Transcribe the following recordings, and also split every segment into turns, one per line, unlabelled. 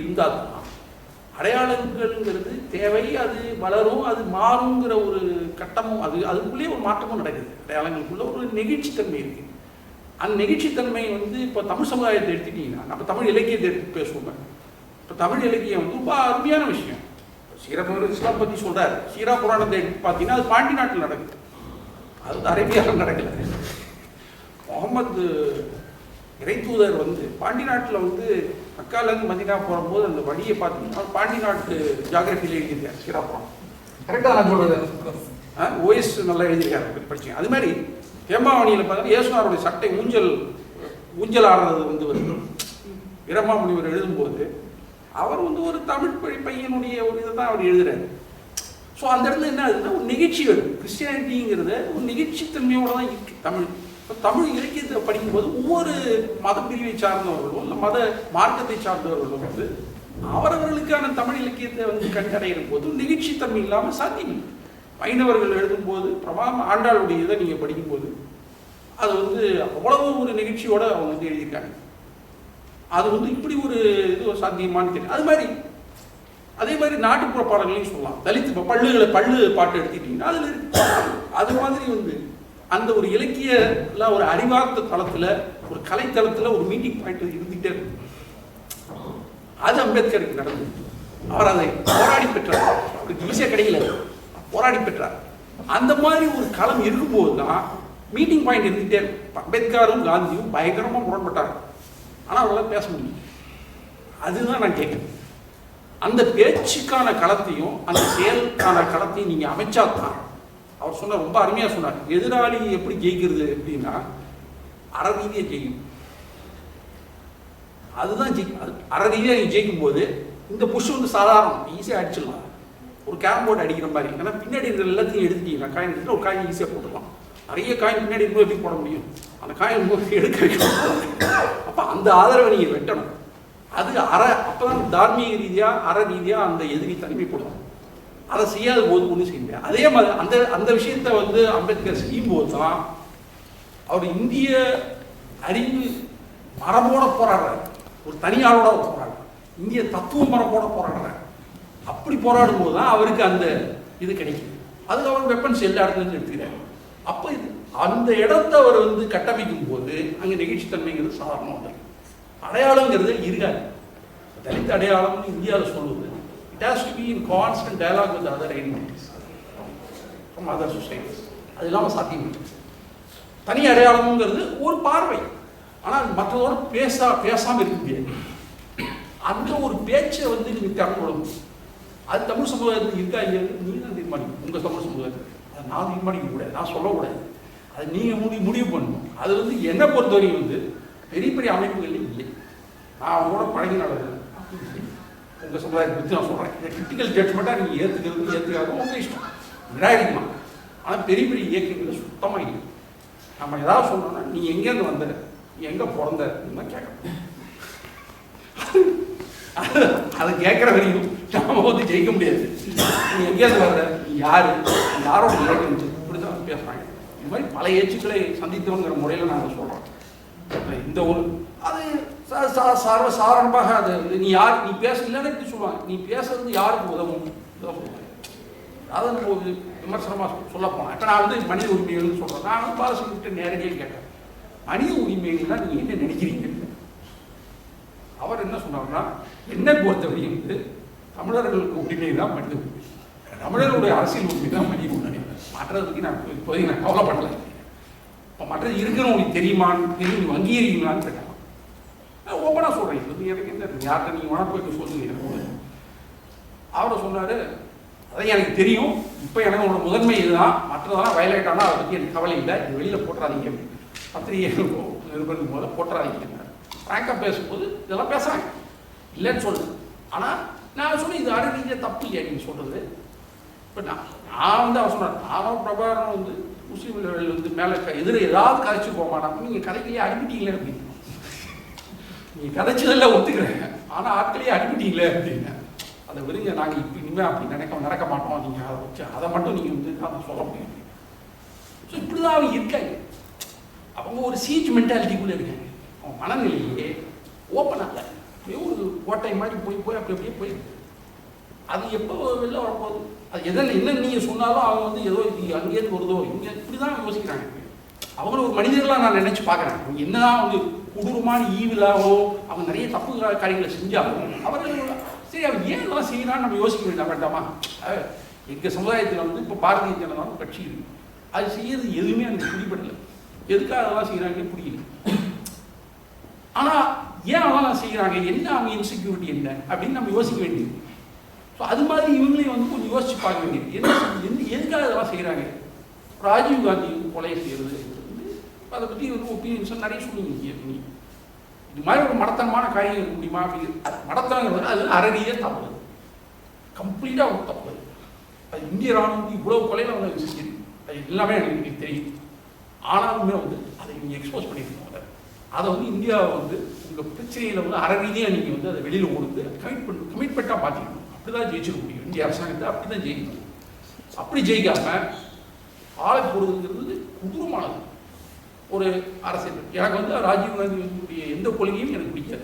இருந்தால் தான் அடையாளங்கள்ங்கிறது தேவை அது வளரும் அது மாறுங்கிற ஒரு கட்டமும் அது அதுக்குள்ளேயே ஒரு மாற்றமும் நடக்குது. அடையாளங்களுக்குள்ளே ஒரு நெகிழ்ச்சித்தன்மை இருக்குது அந்த நெகிழ்ச்சித்தன்மை வந்து இப்போ தமிழ் சமுதாயத்தை எடுத்துட்டீங்கன்னா நம்ம தமிழ் இலக்கியத்தை எடுத்து பேசுவோம் இப்போ தமிழ் இலக்கியம் வந்து ரொம்ப அருமையான விஷயம். சீரபுரம் இஸ்லாம் பற்றி சொல்கிறார் சீரா புராணத்தை எடுத்து பார்த்தீங்கன்னா அது பாண்டி நாட்டில் நடக்குது. அது வந்து அரேபியாவில் நடக்கல. முகமது இறைத்தூதர் வந்து பாண்டி நாட்டில் வந்து மக்காலேருந்து மதினா போகும்போது அந்த வழியை பார்த்தீங்கன்னா பாண்டி நாட்டு ஜாகிரபியில் எழுதியிருக்கார் சீராபுரம்
கரெக்டாக நான் சொல்றது.
ஓஎஸ் நல்லா எழுதியிருக்காரு படிச்சீங்க அது மாதிரி ஹேமாவணியில் பார்த்தீங்கன்னா இயேசுனாருடைய சட்டை ஊஞ்சல் ஊஞ்சல் ஆடுறது வந்து வருது வீரமா முனிவர் எழுதும்போது அவர் வந்து ஒரு தமிழ் பழி பையனுடைய ஒரு இதை தான் அவர் எழுதுறாரு. ஸோ அந்த இடத்துல என்ன ஆகுதுன்னா ஒரு நிகழ்ச்சி வருது. கிறிஸ்டியானிட்டிங்கிறத ஒரு நிகழ்ச்சித்தன்மையோட தான் இருக்கு தமிழ். தமிழ் இலக்கியத்தை படிக்கும்போது ஒவ்வொரு மத பிரிவை சார்ந்தவர்களும் இல்லை மத மார்க்கத்தை சார்ந்தவர்களும் வந்து அவரவர்களுக்கான தமிழ் இலக்கியத்தை வந்து கண்டடைகிற போது நிகழ்ச்சித்தன்மை இல்லாமல் சாத்தியமில்லை வைணவர்கள் எழுதும்போது பிரபாம ஆண்டாளுடைய இதை நீங்கள் படிக்கும்போது அது வந்து அவ்வளவு ஒரு நிகழ்ச்சியோடு அவங்க வந்து எழுதியிருக்காங்க. அது வந்து இப்படி ஒரு இது சாத்தியமானு தெரியும் அது மாதிரி அதே மாதிரி நாட்டுப்புற பாடல்களையும் சொல்லலாம். தலித் பல்லுகளை பள்ளுகளை பள்ளு பாட்டு எடுத்துக்கிட்டிங்கன்னா அதில் இருக்கு. அது மாதிரி வந்து அந்த ஒரு இலக்கிய ஒரு அறிவார்த்த தளத்தில் ஒரு கலைத்தளத்தில் ஒரு மீட்டிங் பாயிண்ட் இருந்துகிட்டே இருக்கும். அது அம்பேத்கருக்கு நடந்தது. அவர் அதை போராடி பெற்றார். அவருக்கு ஈஸியாக கிடைக்கல. போராடி பெற்றார். அந்த மாதிரி ஒரு களம் இருக்கும்போது தான் மீட்டிங் பாயிண்ட் இருந்துகிட்டே இருக்கும். அம்பேத்கரும் காந்தியும் பயங்கரமாக முரண்பட்டாங்க ஆனால் அவரால் பேச முடியும் அதுதான் நான் கேட்குறேன் அந்த பேச்சுக்கான களத்தையும் அந்த செயலுக்கான களத்தையும் நீங்கள் அமைச்சா தான் அவர் சொன்ன ரொம்ப அருமையாக சொன்னார். எதிராளி எப்படி ஜெயிக்கிறது அப்படின்னா அறரீதியாக ஜெயிக்கணும். அதுதான் ஜெயிக்கும் அது அறரீதியாக நீ ஜெயிக்கும் போது இந்த புஷ் வந்து சாதாரணம். ஈஸியாக அடிச்சிடலாம். ஒரு கேரம் போர்டு அடிக்கிற மாதிரி. ஏன்னா பின்னாடி இருக்கிற எல்லாத்தையும் எடுத்துட்டீங்க. காயின் எடுத்து ஒரு காயின் ஈஸியாக போட்டுடலாம். நிறைய காயின் பின்னாடி இருக்கும்போது எப்படி போட முடியும்? அந்த காயின் போய் எடுக்க வைக்கணும். அப்போ அந்த ஆதரவை நீங்கள் வெட்டணும். அது அற அப்பதான் தார்மீக ரீதியாக அற ரீதியாக அந்த எதிரி தனிமைப்படும் அதை செய்யாத போது ஒன்றும் செய்ய முடியாது. அதே மாதிரி அந்த அந்த விஷயத்த வந்து அம்பேத்கர் செய்யும்போது தான் அவர் இந்திய அறிவு மரபோட போராடுறாரு ஒரு தனியாளோட போராடுறாரு இந்திய தத்துவ மரபோட போராடுறாரு அப்படி போராடும் போது தான் அவருக்கு அந்த இது கிடைக்குது. அதுக்கு அவர் வெப்பன்ஸ் எல்லா இடத்துலையும் எடுத்துக்கிறார். அப்போ இது அந்த இடத்த அவர் வந்து கட்டமைக்கும் போது அங்கே நெகிழ்ச்சித்தன்மைங்கிறது சாதாரணமாக வந்துடும் அடையாளங்கிறது இருக்காது. தலித் அடையாளம்னு இந்தியாவில் சொல்லுவது it has to be in constant dialogue with other identities from other societies அது இல்லாமல் சாத்தியம் தனி அடையாளம்ங்கிறது ஒரு பார்வை. ஆனால் மற்றதோட பேசா பேசாமல் இருக்க முடியாது. அந்த ஒரு பேச்சை வந்து நீங்கள் திறந்துவிடணும் அது தமிழ் சமுதாயத்துக்கு இருக்கா இல்லையா நீங்க தான் உங்கள் தமிழ் சமுதாயத்துக்கு. அதை நான் தீர்மானிக்க கூடாது. நான் சொல்லக்கூடாது அது நீங்கள் முடிவு முடிவு பண்ணணும். அது வந்து என்னை பொறுத்தவரைக்கும் வந்து பெரிய பெரிய அமைப்புகள் இல்லை. நான் அவங்க கூட பழகினால உங்கள் சமுதாயத்தை பற்றி நான் சொல்கிறேன் இந்த கிரிட்டிக்கல் ஜட்மெண்ட்டாக நீங்கள் ஏற்றுக்கிறது ஏற்றுக்காது உங்கள் இஷ்டம். நிராகரிக்கலாம் ஆனால் பெரிய பெரிய இயக்கங்கள் சுத்தமாக இல்லை. நம்ம ஏதாவது சொன்னோம்னா நீ எங்கேருந்து வந்த? நீ எங்கே பிறந்த? தான் கேட்கணும். அதை கேட்குற வரையும் நாம வந்து ஜெயிக்க முடியாது. நீ எங்கேருந்து வர்ற நீ யாரு? நீ யாரோட இலக்கம் இப்படி தான் பேசுகிறாங்க இந்த மாதிரி பல ஏச்சுக்களை சந்தித்தவங்கிற முறையில் நாங்கள் சொல்கிறோம் இந்த ஒரு அது சர்வ சாதாரணமாக அது வந்து நீ யார் நீ பேச இல்லைன்னு இப்படி சொல்லுவாங்க. நீ பேசுறது யாருக்கு உதவும்? இதான் சொல்லுவாங்க அதாவது நம்ம விமர்சனமாக சொல்ல போனோம் இப்போ நான் வந்து மனித உரிமைகள்னு சொல்கிறேன் நான் வந்து பாலசுகிட்ட நேரடியாக கேட்டேன். மனித உரிமைகள்லாம் நீங்கள் என்ன நினைக்கிறீங்க? அவர் என்ன சொன்னார்னா என்ன பொறுத்தவரையும் வந்து தமிழர்களுக்கு உரிமை தான் மனித உரிமை. தமிழர்களுடைய அரசியல் உரிமை தான் மனித உரிமை. மற்றதுக்கு பற்றி நான் இப்போதைக்கு நான் கவலைப்படலை. இப்போ மற்றது இருக்குன்னு உங்களுக்கு தெரியுமான்னு தெரியும் நீ அங்கீகரிக்கலான்னு கேட்டாங்க சொல்கிறேன் இது வந்து எனக்கு என்ன யார்கிட்ட நீங்கள் வேணா சொல்லுங்க எனக்கு அவரை சொன்னார் அதான் எனக்கு தெரியும். இப்போ எனக்கு உங்களோட முதன்மை இதுதான். மற்றதெல்லாம் வயலேட் ஆனால் அதை பற்றி எனக்கு கவலை இல்லை. இது வெளியில் போட்டுறாதீங்க. அப்படின்னு. பத்திரிகை நிருபர்கள் போது போட்டுறாதீங்க ஃப்ராங்காக பேசும்போது இதெல்லாம் பேசுகிறாங்க இல்லைன்னு சொல்லுது ஆனால் நான் சொன்னேன் இது அரை ரீதியாக தப்பு இல்லையா நீங்கள் சொல்கிறது இப்போ நான் நான் வந்து அவர் சொன்னார் நானும் பிரபாகரன் வந்து முஸ்லீம்கள் வந்து மேலே எதிர ஏதாவது கதைச்சு போக மாட்டாங்க நீங்கள் கதைக்கலையே அனுப்பிட்டீங்களே அப்படின்னு. நீங்கள் கதைச்சதெல்லாம் ஒத்துக்கிறேன். ஆனால் ஆட்களையே அனுப்பிட்டீங்களே அப்படின்னு. அதை விடுங்க நாங்கள் இப்போ இனிமேல் அப்படி நினைக்க நடக்க மாட்டோம். நீங்கள் அதை வச்சு அதை மட்டும் நீங்கள் வந்து நான் சொல்ல முடியும் ஸோ இப்படி தான் அவங்க இருக்காங்க. அவங்க ஒரு சீச் மென்டாலிட்டிக்குள்ளே இருக்காங்க. அவங்க மனநிலையே ஓப்பனாக இல்லை அப்படியே ஒரு கோட்டை மாதிரி போய் போய் அப்படி அப்படியே போயிருக்கு அது எப்போ வெளில வரப்போகுது? அது எதனா என்ன நீங்கள் சொன்னாலும் அவங்க வந்து ஏதோ இது அங்கேயிருந்து வருதோ இங்கே இப்படி தான் யோசிக்கிறாங்க. அவங்களும் ஒரு மனிதர்களாக நான் நினச்சி பார்க்குறேன். அவங்க என்னதான் வந்து கொடூரமான ஈவிலாவோ அவங்க நிறைய தப்பு காரியங்களை செஞ்சாலும் அவர்கள் சரி அவன் ஏன் இதெல்லாம் செய்யறான்னு நம்ம யோசிக்க வேண்டாம் வேண்டாமா எங்கள் சமுதாயத்தில் வந்து இப்போ பாரதிய ஜனதா கட்சி இருக்கு. அது செய்யறது எதுவுமே அந்த பிடிபடல. எதுக்காக அதெல்லாம் செய்கிறாங்கன்னு புரியல. ஆனால் ஏன் அதெல்லாம் செய்கிறாங்க என்ன அவங்க இன்செக்யூரிட்டி என்ன? அப்படின்னு நம்ம யோசிக்க வேண்டியது. ஸோ அது மாதிரி இவங்களையும் வந்து கொஞ்சம் யோசிச்சு பார்க்க வேண்டியது. என்ன என்ன எதுக்காக இதெல்லாம் செய்கிறாங்க ராஜீவ் காந்தி கொலையை செய்கிறது அதை பற்றி வந்து ஒப்பீனியன்ஸ் நிறைய சொல்லுவீங்க நீ இது மாதிரி ஒரு மடத்தனமான காரியம் இருக்க முடியுமா? அப்படிங்கிறது அது மடத்தனங்கிறது அது அறடியே தப்பு கம்ப்ளீட்டாக ஒரு தப்பு. அது. இந்திய ராணுவம் இவ்வளோ கொலையில் வந்து செஞ்சிருக்கு. அது எல்லாமே எனக்கு தெரியும். ஆனாலுமே வந்து அதை நீங்கள் எக்ஸ்போஸ் பண்ணியிருக்கோம் அதை அதை வந்து இந்தியாவை வந்து உங்கள் பிரச்சனையில் வந்து அறரீதியாக நீங்கள் வந்து அதை வெளியில் கொடுத்து கமிட் பண்ணி கமிட்மெண்ட்டாக பார்த்துக்கணும் அப்படி தான் ஜெயிச்சிக்க முடியும். இந்திய அரசாங்கத்தை அப்படி தான் ஜெயிக்கணும். அப்படி ஜெயிக்காமல் ஆளை போடுறதுங்கிறது கொடூரமானது ஒரு அரசியல். எனக்கு வந்து ராஜீவ் காந்தியுடைய எந்த கொள்கையும் எனக்கு பிடிக்காது.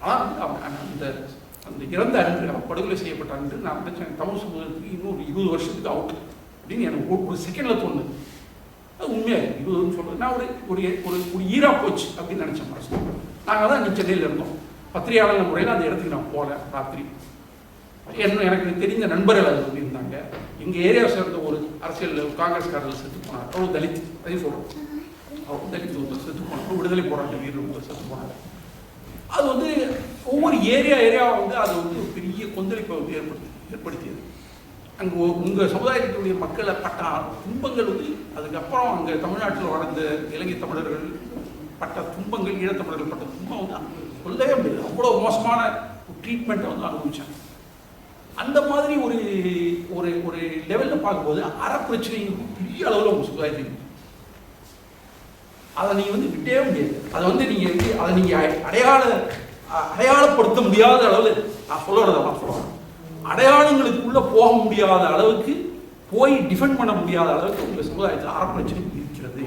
ஆனால் வந்து அவன் அந்த அந்த இறந்த அன்று அவன் படுகொலை செய்யப்பட்ட அன்று நான் நினைச்சேன் தமிழ் சமூகத்துக்கு இன்னொரு இருபது வருஷத்துக்கு அவுட் அப்படின்னு எனக்கு ஒரு- ஒரு செகண்டில் தோணுது. அது உண்மையாக இருக்கு இருபதுன்னு சொல்றது. நான் ஒரு ஒரு ஒரு ஒரு ஈரா போச்சு அப்படின்னு நினச்சேன் மனசு. நாங்கள் தான் இன்னைக்கு சென்னையில் இருந்தோம். பத்திரிகையாளர்கள் முறையில் அந்த இடத்துக்கு நான் போகல ராத்திரி. என்ன எனக்கு தெரிஞ்ச நண்பர்கள் அது வந்து இருந்தாங்க எங்கள் ஏரியாவை சேர்ந்த ஒரு அரசியல் காங்கிரஸ்காரர்கள் செத்து போனார். அவ்வளோ தலித் அதையும் சொல்கிறோம் அவ்வளோ தலித் ஒருத்தர் செத்து போனார். விடுதலை போராட்ட வீரர் ஒருத்தர் செத்து போனார். அது வந்து ஒவ்வொரு ஏரியா ஏரியாவை வந்து அது வந்து ஒரு பெரிய கொந்தளிப்பை வந்து ஏற்படுத்தி ஏற்படுத்தியது. அங்கே உங்கள் சமுதாயத்தினுடைய மக்களை பட்ட துன்பங்கள் வந்து அதுக்கப்புறம் அங்கே தமிழ்நாட்டில் வளர்ந்த இலங்கை தமிழர்கள் பட்ட துன்பங்கள் ஈழத்தமிழர்கள் பட்ட துன்பம் வந்து சொல்லவே முடியாது அவ்வளோ மோசமான ட்ரீட்மெண்ட்டை வந்து அனுபவிச்சாங்க. அந்த மாதிரி ஒரு ஒரு ஒரு லெவலில் பார்க்கும்போது அறப்பிரச்சனை பெரிய அளவில் உங்கள் சமுதாயத்தில் இருக்கு. அதை நீங்கள் வந்து விட்டே முடியாது அதை வந்து நீங்கள் வந்து அதை நீங்கள் அடையாள அடையாளப்படுத்த முடியாத அளவில் நான் சொல்ல வரதை நான் அடையாளங்களுக்குள்ளே போக முடியாத அளவுக்கு போய் டிஃபெண்ட் பண்ண முடியாத அளவுக்கு உங்கள் சமுதாயத்தில் அறப்பிரச்சனை இருக்கிறது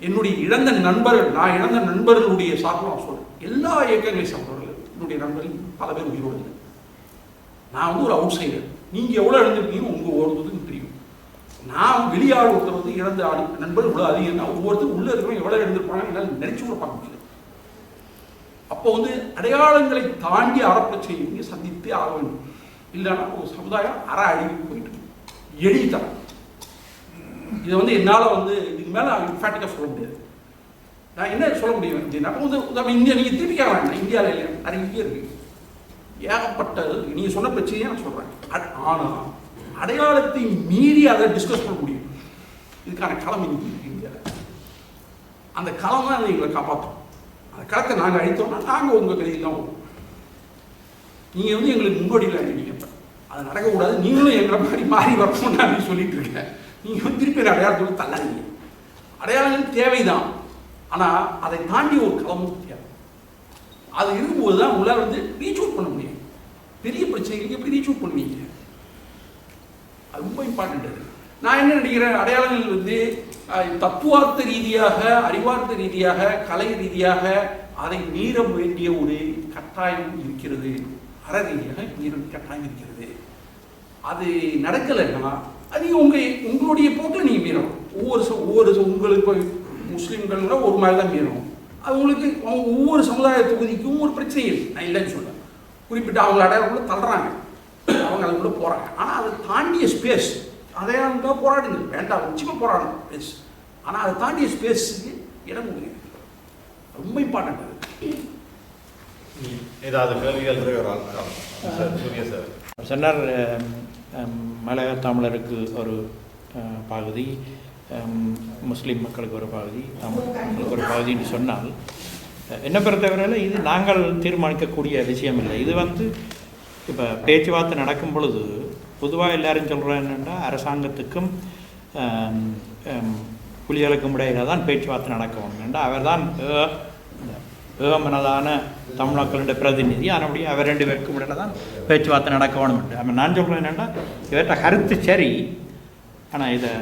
என்னுடைய இழந்த நண்பர்கள் நான் இழந்த நண்பர்களுடைய சார்பில் நான் சொல்றேன் எல்லா இயக்கங்களையும் சார்ந்தவர்கள் என்னுடைய நண்பர்கள் பல பேர் உயிரோடு இல்லை. நான் வந்து ஒரு அவுட் சைடர் நீங்கள் எவ்வளோ இழந்திருக்கீங்க உங்கள் ஒவ்வொருத்தருக்கும் தெரியும். நான் வெளியாள் ஒருத்தர் வந்து இழந்த ஆள் நண்பர் இவ்வளோ அதிகம் ஒவ்வொருத்தர் ஒவ்வொருத்தரும் உள்ளே இருக்கிறவங்க எவ்வளோ எழுந்திருப்பாங்க என்னால் நினைச்சு கூட பார்க்க முடியல. அப்போ வந்து அடையாளங்களை தாண்டி அறப்பிரச்சனை இங்கே சந்தித்தே ஆக வேண்டும். இல்லைன்னா ஒரு சமுதாயம் அற அழிவு போயிட்டு இருக்கு. எளிதான் இதை வந்து என்னால் வந்து இதுக்கு மேலே இன்ஃபேக்டாக சொல்ல முடியாது. நான் என்ன சொல்ல முடியும்? அப்படின்னா அப்போ வந்து இந்தியா நீங்கள் திருப்பிக்க வேண்டாம் இந்தியாவில் இல்லை நிறைய இருக்கு. ஏகப்பட்ட நீங்கள் சொன்ன பிரச்சனையே நான் சொல்கிறேன் ஆனால் அடையாளத்தை மீறி அதை டிஸ்கஸ் பண்ண முடியும். இதுக்கான களம் இன்னைக்கு இந்தியாவில் அந்த களம் தான் எங்களை காப்பாற்றும் அந்த களத்தை நாங்கள் அழித்தோம்னா நாங்கள் உங்கள் கையில் தான் வருவோம் நீங்கள் வந்து எங்களுக்கு முன்னோடியில் அழிவீங்க அது நடக்கக்கூடாது. நீங்களும் எங்களை மாதிரி மாறி வரணும் நான் சொல்லிட்டு இருக்கேன். நீங்கள் வந்து திருப்பி அடையாளத்தோடு தள்ளாதீங்க. அடையாளங்கள் தேவைதான். ஆனால் அதை தாண்டி ஒரு களமும் தேவை. அது இருக்கும்போது தான் உங்களால் வந்து ரீச் அவுட் பண்ண முடியும். பெரிய பிரச்சனைகளுக்கு எப்படி ரீச் அவுட் பண்ணுவீங்க? அது ரொம்ப இம்பார்ட்டன்ட் அது. நான் என்ன நினைக்கிறேன்? அடையாளங்கள் வந்து தத்துவார்த்த ரீதியாக அறிவார்த்த ரீதியாக கலை ரீதியாக அதை மீற வேண்டிய ஒரு கட்டாயம் இருக்கிறது. அற ரீதியாக மீறும் கட்டாயம் இருக்கிறது. அது நடக்கலைன்னா அது உங்கள் உங்களுடைய போக்கில் நீங்கள் மீறணும். ஒவ்வொரு ச- ஒவ்வொரு உங்களுக்கு முஸ்லீம்கள் முஸ்லீம்கள்னா ஒரு மாதிரி தான் மீறணும். அது உங்களுக்கு அவங்க ஒவ்வொரு சமுதாய தொகுதிக்கும் ஒரு பிரச்சனை இல்லை நான் இல்லைன்னு சொல்கிறேன் குறிப்பிட்ட அவங்க அடையாளக்குள்ள தள்ளுறாங்க. அவங்க அதுக்குள்ள போறாங்க. ஆனால் அதை தாண்டிய ஸ்பேஸ் அடையாளம் தான் போராடுங்க. வேண்டாம் நிச்சயமா போராடணும் ஸ்பேஸ் ஆனால் அதை தாண்டிய ஸ்பேஸுக்கு இடம் கொடுங்க. ரொம்ப இம்பார்ட்டன்ட் அது.
ஏதாவது கேள்விகள் சார் சூரிய சார்.
சொன்னார் மலைய தமிழருக்கு ஒரு பகுதி முஸ்லிம் மக்களுக்கு ஒரு பகுதி தமிழ் மக்களுக்கு ஒரு பகுதின்னு சொன்னால் என்னை பொறுத்தவரையில் இது நாங்கள் தீர்மானிக்கக்கூடிய விஷயம் இல்லை இது வந்து இப்போ பேச்சுவார்த்தை நடக்கும் பொழுது பொதுவாக எல்லாரும் சொல்கிறோம் என்னென்னா அரசாங்கத்துக்கும் புலிகளுக்கும் இடையில தான் பேச்சுவார்த்தை நடக்கணும் ஏன்னா அவர் தான் ஏகமனதான தமிழ்நாக்களுடைய பிரதிநிதி. அதனுடைய அவர் ரெண்டு பேருக்கும் இடையில தான் பேச்சுவார்த்தை நடக்க வேணும் அப்போ நான் சொல்கிறேன் என்னென்னா இவர்கிட்ட கருத்து சரி ஆனால் இதை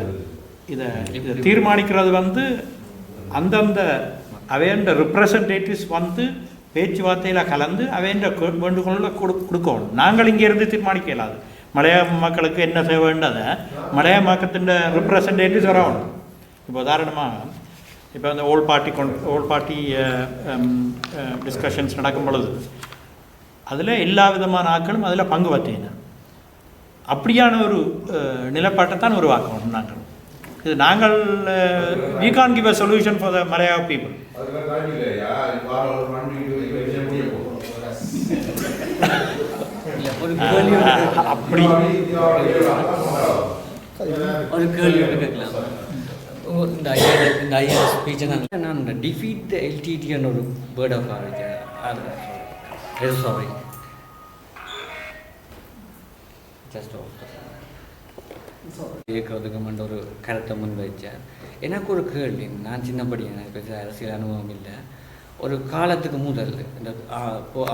இதை இதை தீர்மானிக்கிறது வந்து அந்தந்த அவையண்ட ரிப்ரசன்டேட்டிவ்ஸ் வந்து பேச்சுவார்த்தையில் கலந்து அவன் வேண்டுகோளில் கொடு கொடுக்கணும். நாங்கள் இங்கே இருந்து தீர்மானிக்க இயலாது மலையாள மக்களுக்கு என்ன செய்ய வேண்டதை மலையாள மக்கத்தின் ரிப்ரசன்டேட்டிவ்ஸ் வரணும். இப்போ உதாரணமாக இப்போ அந்த ஓல் பார்ட்டி கொண் ஓல் பார்ட்டி டிஸ்கஷன்ஸ் நடக்கும் பொழுது அதில் எல்லா விதமான ஆட்களும் அதில் பங்கு பற்றின அப்படியான ஒரு நிலப்பாட்டை தான் உருவாக்கணும் நாங்கள். இது நாங்கள் we can give a solution for the Malaya people
ஒரு
அப்படி
ஒரு கேள்வி கேட்கலாம் இந்த ஐயா இந்த ஐயா ஸ்பீச் நான் நான் டிஃபீட் த எல்டிடின்னு ஒரு பேர்ட் ஆஃப் ஆரம்பிச்சேன் சாரி ஜஸ்ட் கேட்கறதுக்கு மண்ட ஒரு கருத்தை முன் வச்சேன் எனக்கு ஒரு கேள்வி நான் சின்னப்படி எனக்கு பெரிய அரசியல் அனுபவம் இல்லை. ஒரு காலத்துக்கு முதல் இந்த ஆ,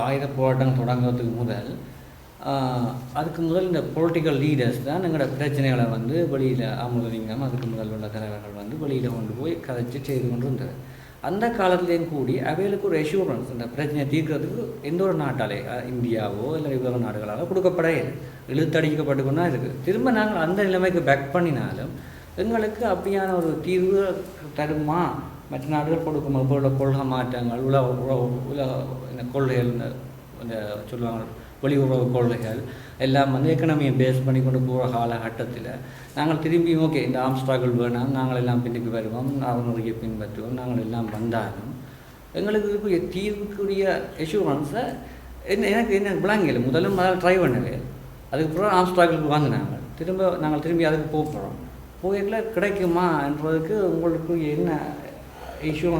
ஆயுத போராட்டம் தொடங்குறதுக்கு முதல் அதுக்கு முதல் இந்த பொலிட்டிக்கல் லீடர்ஸ் தான் எங்களோட பிரச்சனைகளை வந்து வெளியில் அமுதலிங்கம் அதுக்கு முதல் உள்ள தலைவர்கள் வந்து வெளியில் கொண்டு போய் கதைச்சு செய்து கொண்டு இருந்தது அந்த காலத்துலேயும் கூடி அவைகளுக்கு ஒரு எஷூரன்ஸ் இந்த பிரச்சனையை தீர்க்கிறதுக்கு எந்த ஒரு நாட்டாலே இந்தியாவோ இல்லை இவ்வளோ நாடுகளால் கொடுக்கப்படவே இல்லை. இழுத்தடிக்கப்பட்டுக்கொண்டா இருக்குது. திரும்ப நாங்கள் அந்த நிலைமைக்கு பேக் பண்ணினாலும் எங்களுக்கு அப்படியான ஒரு தீர்வு தருமா? மற்ற நாடுகள் கொடுக்கும் போல கொள்கை மாற்றங்கள் உலக உலக உலக இந்த கொள்கைகள் இந்த இந்த சொல்லுவாங்க வெளியுறவு கொள்கைகள் எல்லாம் வந்து எக்கனாமியை பேஸ் பண்ணி கொண்டு போகிற காலகட்டத்தில் நாங்கள் திரும்பியும் ஓகே இந்த ஆம் ஸ்ட்ரகிள் வேணாம் நாங்கள் எல்லாம் பின்னுக்கு வருவோம் அவனுடைய பின்பற்றுவோம் நாங்கள் எல்லாம் வந்தாலும் எங்களுக்கு இருக்கக்கூடிய தீர்வுக்குரிய எஷூரன்ஸை என்ன எனக்கு என்ன விளங்கல. முதல்ல முதல்ல ட்ரை பண்ணவே. அதுக்கப்புறம் ஆம் ஸ்ட்ரகிளுக்கு வந்து நாங்கள் திரும்ப நாங்கள் திரும்பி அதுக்கு போக போகிறோம் போயிடல கிடைக்குமா என்றதுக்கு உங்களுக்கு என்ன இஷ்யூ